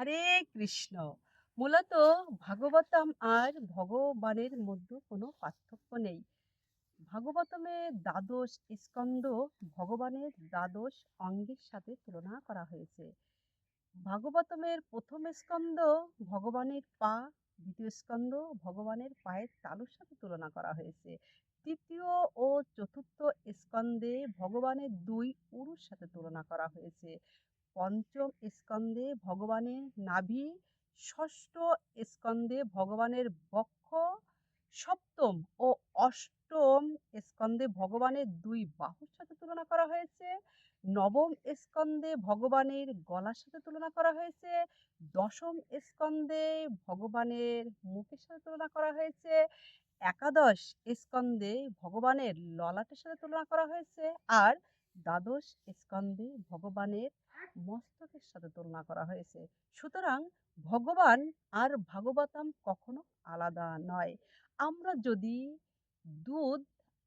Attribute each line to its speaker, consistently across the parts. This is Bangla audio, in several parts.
Speaker 1: হরে কৃষ্ণ। মূলত ভাগবতম আর ভগবানের মধ্যে কোনো পার্থক্য নেই। ভাগবতমে দ্বাদশ স্কন্দ ভগবানের দ্বাদশ অঙ্গের সাথে তুলনা করা হয়েছে। ভাগবতমের প্রথম স্কন্দ ভগবানের পা, দ্বিতীয় স্কন্দ ভগবানের পায়ের তালুর সাথে তুলনা করা হয়েছে। তৃতীয় ও চতুর্থ স্কন্দে ভগবানের দুই উরুর সাথে তুলনা করা হয়েছে। পঞ্চম স্কন্দে ভগবানের নাভি, ষষ্ঠ স্কন্দে ভগবানের বক্ষ, সপ্তম ও অষ্টম স্কন্ধে ভগবানের দুই বাহুর সাথে তুলনা করা হয়েছে, নবম স্কন্দে ভগবানের গলার সাথে তুলনা করা হয়েছে, দশম স্কন্ধে ভগবানের মুখের সাথে তুলনা করা হয়েছে, একাদশ স্কন্দে ভগবানের ললাটের সাথে তুলনা করা হয়েছে, আর দ্বাদশ স্কন্দে ভগবানের মস্তকের সাথে তুলনা করা হয়েছে। সুতরাং ভগবান আর ভাগবতম কখনো আলাদা নয়। আমরা যদি দুধ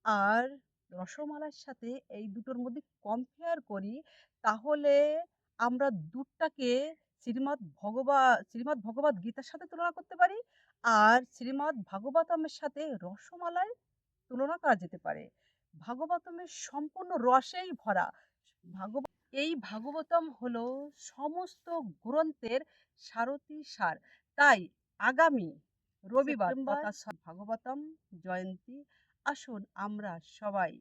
Speaker 1: আর রসমালাইয়ের সাথে এই দুটোর মধ্যে কম্পেয়ার করি, তাহলে আমরা দুধটাকে শ্রীমৎ ভগবা, শ্রীমৎ ভগবত গীতার সাথে তুলনা করতে পারি আর শ্রীমৎ ভাগবতমের সাথে রসমালাই তুলনা করা যেতে পারে। ভাগবতমের সম্পূর্ণ রসেই ভরা। ভাগবত এই ভাগবতম হলো সমস্ত গ্রন্থের সারথি সার। তাই আগামী রবিবার ভাগবতম জয়ন্তী আসুন আমরা সবাই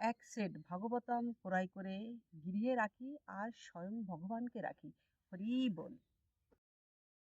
Speaker 1: এক সেট ভাগবতম ক্রয় করে গৃহে রাখি আর স্বয়ং ভগবানকে রাখি। হরি বল।